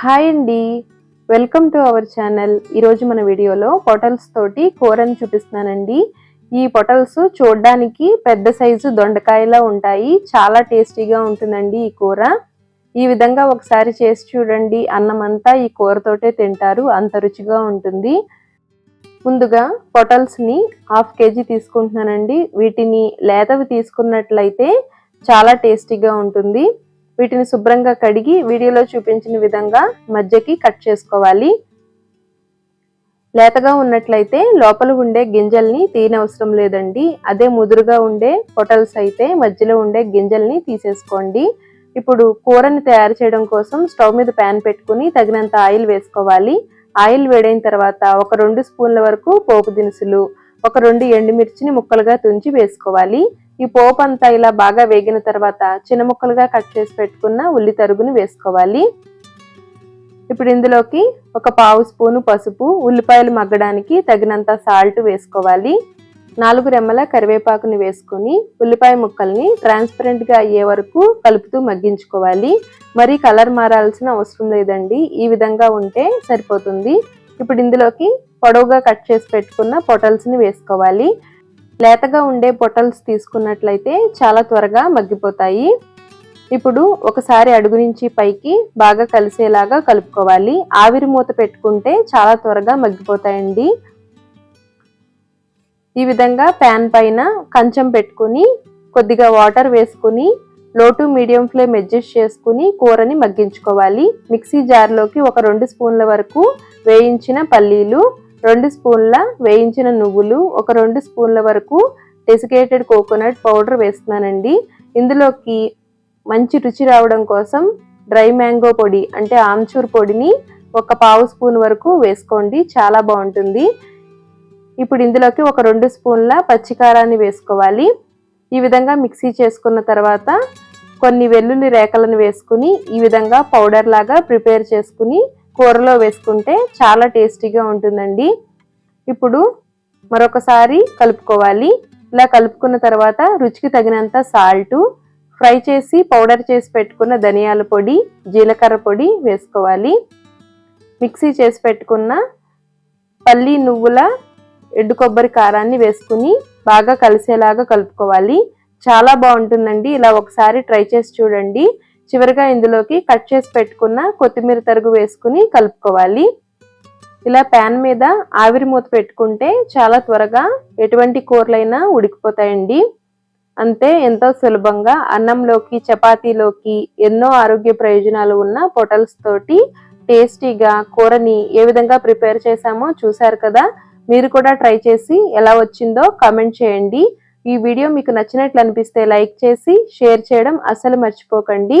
Hi అండి. Welcome to our channel. ఈరోజు మన వీడియోలో పొటల్స్ తోటి కూరని చూపిస్తున్నానండి. ఈ పొటల్స్ చూడడానికి పెద్ద సైజు దొండకాయలా ఉంటాయి. చాలా టేస్టీగా ఉంటుందండి ఈ కూర. ఈ విధంగా ఒకసారి చేసి చూడండి. అన్నం అంతా ఈ కూరతోటే తింటారు. అంత రుచిగా ఉంటుంది. ముందుగా పొటల్స్ని హాఫ్ కేజీ తీసుకుంటున్నానండి. వీటిని లేతవి తీసుకున్నట్లయితే చాలా టేస్టీగా ఉంటుంది. వీటిని శుభ్రంగా కడిగి వీడియోలో చూపించిన విధంగా మధ్యకి కట్ చేసుకోవాలి. లేతగా ఉన్నట్లయితే లోపల ఉండే గింజల్ని తీయనవసరం లేదండి. అదే ముదురుగా ఉండే పొటల్స్ అయితే మధ్యలో ఉండే గింజల్ని తీసేసుకోండి. ఇప్పుడు కూరని తయారు చేయడం కోసం స్టవ్ మీద ప్యాన్ పెట్టుకుని తగినంత ఆయిల్ వేసుకోవాలి. ఆయిల్ వేడైన తర్వాత ఒక రెండు స్పూన్ల వరకు పోపు దినుసులు ఒక రెండు ఎండుమిర్చిని ముక్కలుగా తుంచి వేసుకోవాలి. ఈ పోపు అంతా ఇలా బాగా వేగిన తర్వాత చిన్న ముక్కలుగా కట్ చేసి పెట్టుకున్న ఉల్లి తరుగుని వేసుకోవాలి. ఇప్పుడు ఇందులోకి ఒక పావు స్పూను పసుపు ఉల్లిపాయలు మగ్గడానికి తగినంత సాల్ట్ వేసుకోవాలి. నాలుగు రెమ్మల కరివేపాకుని వేసుకుని ఉల్లిపాయ ముక్కల్ని ట్రాన్స్పరెంట్గా అయ్యే వరకు కలుపుతూ మగ్గించుకోవాలి. మరీ కలర్ మారాల్సిన అవసరం లేదండి. ఈ విధంగా ఉంటే సరిపోతుంది. ఇప్పుడు ఇందులోకి పొడవుగా కట్ చేసి పెట్టుకున్న పొటల్స్ని వేసుకోవాలి. లేతగా ఉండే పొటల్స్ తీసుకున్నట్లయితే చాలా త్వరగా మగ్గిపోతాయి. ఇప్పుడు ఒకసారి అడుగు నుంచి పైకి బాగా కలిసేలాగా కలుపుకోవాలి. ఆవిరి మూత పెట్టుకుంటే చాలా త్వరగా మగ్గిపోతాయండి. ఈ విధంగా ప్యాన్ పైన కంచం పెట్టుకుని కొద్దిగా వాటర్ వేసుకుని లో టు మీడియం ఫ్లేమ్ అడ్జస్ట్ చేసుకుని కూరని మగ్గించుకోవాలి. మిక్సీ జార్లోకి ఒక రెండు స్పూన్ల వరకు వేయించిన పల్లీలు రెండు స్పూన్ల వేయించిన నువ్వులు ఒక రెండు స్పూన్ల వరకు డెసికేటెడ్ కోకోనట్ పౌడర్ వేస్తున్నానండి. ఇందులోకి మంచి రుచి రావడం కోసం డ్రై మ్యాంగో పొడి అంటే ఆమ్చూర్ పొడిని ఒక పావు స్పూన్ వరకు వేసుకోండి చాలా బాగుంటుంది. ఇప్పుడు ఇందులోకి ఒక రెండు స్పూన్ల పచ్చికారాన్ని వేసుకోవాలి. ఈ విధంగా మిక్సీ చేసుకున్న తర్వాత కొన్ని వెల్లుల్లి రేఖలను వేసుకుని ఈ విధంగా పౌడర్ లాగా ప్రిపేర్ చేసుకుని కూరలో వేసుకుంటే చాలా టేస్టీగా ఉంటుందండి. ఇప్పుడు మరొకసారి కలుపుకోవాలి. ఇలా కలుపుకున్న తర్వాత రుచికి తగినంత సాల్టు ఫ్రై చేసి పౌడర్ చేసి పెట్టుకున్న ధనియాల పొడి జీలకర్ర పొడి వేసుకోవాలి. మిక్సీ చేసి పెట్టుకున్న పల్లి నువ్వుల ఎండు కొబ్బరి కారాన్ని వేసుకుని బాగా కలిసేలాగా కలుపుకోవాలి. చాలా బాగుంటుందండి. ఇలా ఒకసారి ట్రై చేసి చూడండి. చివరిగా ఇందులోకి కట్ చేసి పెట్టుకున్న కొత్తిమీర తరుగు వేసుకుని కలుపుకోవాలి. ఇలా ప్యాన్ మీద ఆవిరి మూత పెట్టుకుంటే చాలా త్వరగా ఎటువంటి కూరలైనా ఉడికిపోతాయండి. అంతే ఎంతో సులభంగా అన్నంలోకి చపాతీలోకి ఎన్నో ఆరోగ్య ప్రయోజనాలు ఉన్న పొటల్స్ తోటి టేస్టీగా కూరని ఏ విధంగా ప్రిపేర్ చేశామో చూశారు కదా? మీరు కూడా ట్రై చేసి ఎలా వచ్చిందో కామెంట్ చేయండి. ఈ వీడియో మీకు నచ్చినట్లు అనిపిస్తే లైక్ చేసి షేర్ చేయడం అసలు మర్చిపోకండి.